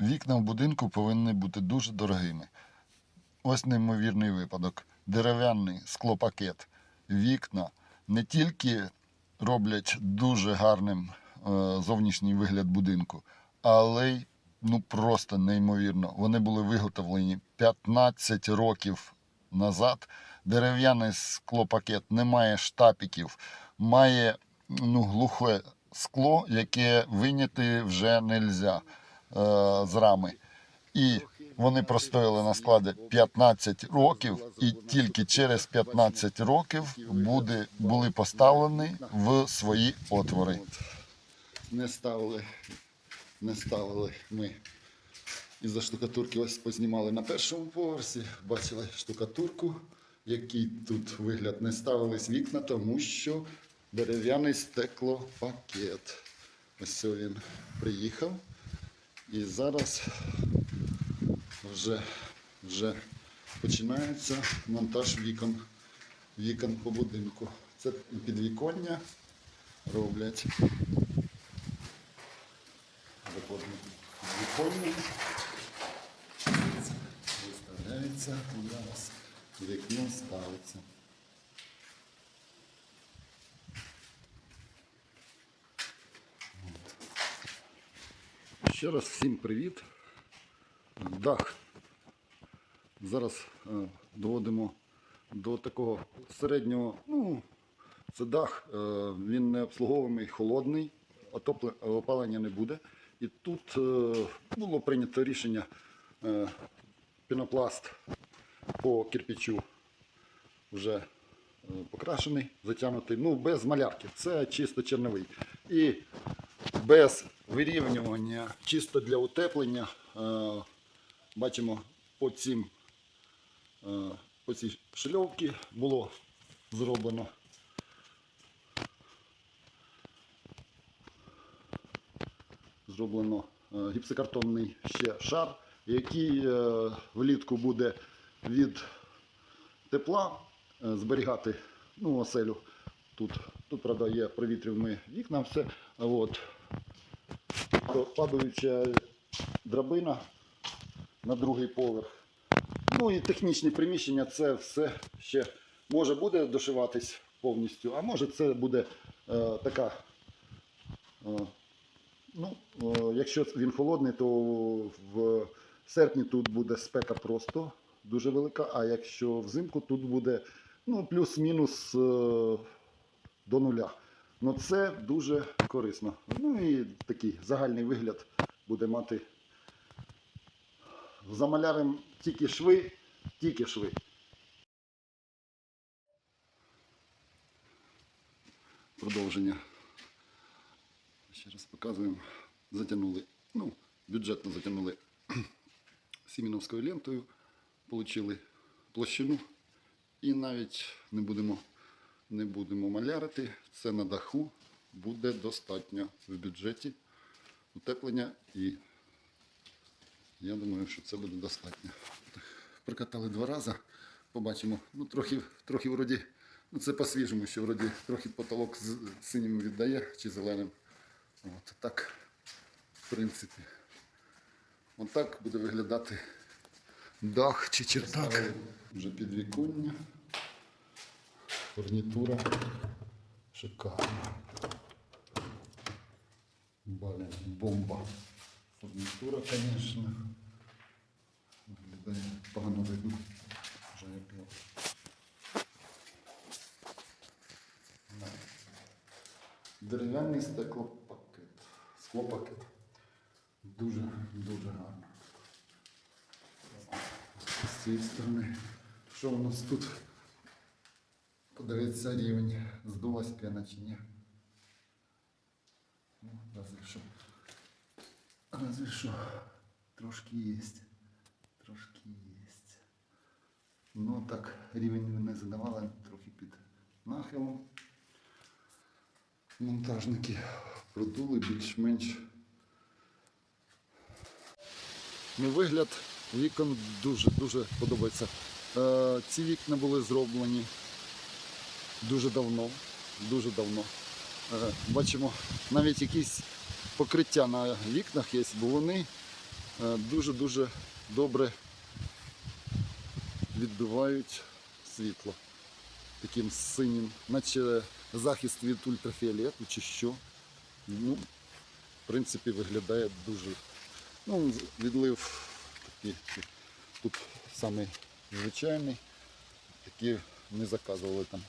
Вікна в будинку повинні бути дуже дорогими. Ось неймовірний випадок. Дерев'яний склопакет. Вікна не тільки роблять дуже гарним е, зовнішній вигляд будинку, але й ну просто неймовірно. Вони були виготовлені 15 років назад. Дерев'яний склопакет не має штапіків, має ну, глухе скло, яке виняти вже не можна з рами. І вони простояли на складі 15 років, і тільки через 15 років буде, були поставлені в свої отвори. Не ставили, не ставили ми із-за штукатурки ось познімали на першому поверсі, бачили штукатурку, який тут вигляд не ставились вікна, тому що дерев'яний стеклопакет. Ось він приїхав. І зараз вже, вже починається монтаж вікон, вікон по будинку. Це підвіконня роблять. Виходимо підвіконня. Виставляється, і зараз вікно ставиться. Ще раз всім привіт. Дах. Зараз е, доводимо до такого середнього, ну, це дах, е, він не обслуговуємий, холодний, отопле- опалення не буде. І тут е, було прийнято рішення е, пінопласт по кирпичу вже е, покрашений, затягнутий, ну без малярки, це чисто черновий. І без вирівнювання, чисто для утеплення. е, Бачимо по цим е, по цій шльовці було зроблено. Зроблено е, гіпсокартонний ще шар, який влітку буде від тепла зберігати ну, оселю. Тут, тут правда, є провітрювані вікна, все. От. То падаюча драбина на другий поверх. Ну і технічні приміщення, це все ще може буде дошиватись повністю, а може це буде е, така. Е, ну, е, якщо він холодний, то в серпні тут буде спека просто дуже велика, а якщо взимку тут буде ну, плюс-мінус е, до нуля. Ну це дуже корисно. Ну і такий загальний вигляд буде мати. Замалярим тільки шви, тільки шви. Продовження. Ще раз показуємо. Затягнули, ну, бюджетно затягнули сіміновською лентою, отримали площину і навіть не будемо, не будемо малярити. Це на даху буде достатньо в бюджеті утеплення і я думаю, що це буде достатньо. Прокатали два рази, побачимо. Ну, трохи, трохи вроді, ну це по-свіжому, що вроді трохи потолок з синім віддає чи зеленим. От так, в принципі. От так буде виглядати дах чи чердак. Вже підвіконня. Фурнітура шикарна. Блин, бомба. Фурнітура, звісно. Виглядає погано видно. Вже як його. Дерев'яний стеклопакет. Склопакет. Дуже, дуже гарно. З цієї сторони. Що у нас тут? Подивіться рівень. Здулась п'яна чи ні? Ну. Разве що трошки є. Трошки є. Ну так, рівень ми не задавали, трохи під нахилом. Монтажники продули більш-менш. Ну, вигляд вікон дуже-дуже подобається. Е, ці вікна були зроблені дуже давно. Дуже давно. Е, бачимо, навіть якісь покриття на вікнах є, бо вони е, дуже-дуже добре відбивають світло таким синім, наче захист від ультрафіолету чи що. Ну, в принципі, виглядає дуже. Ну, відлив такий тут самий звичайний, такий не заказували там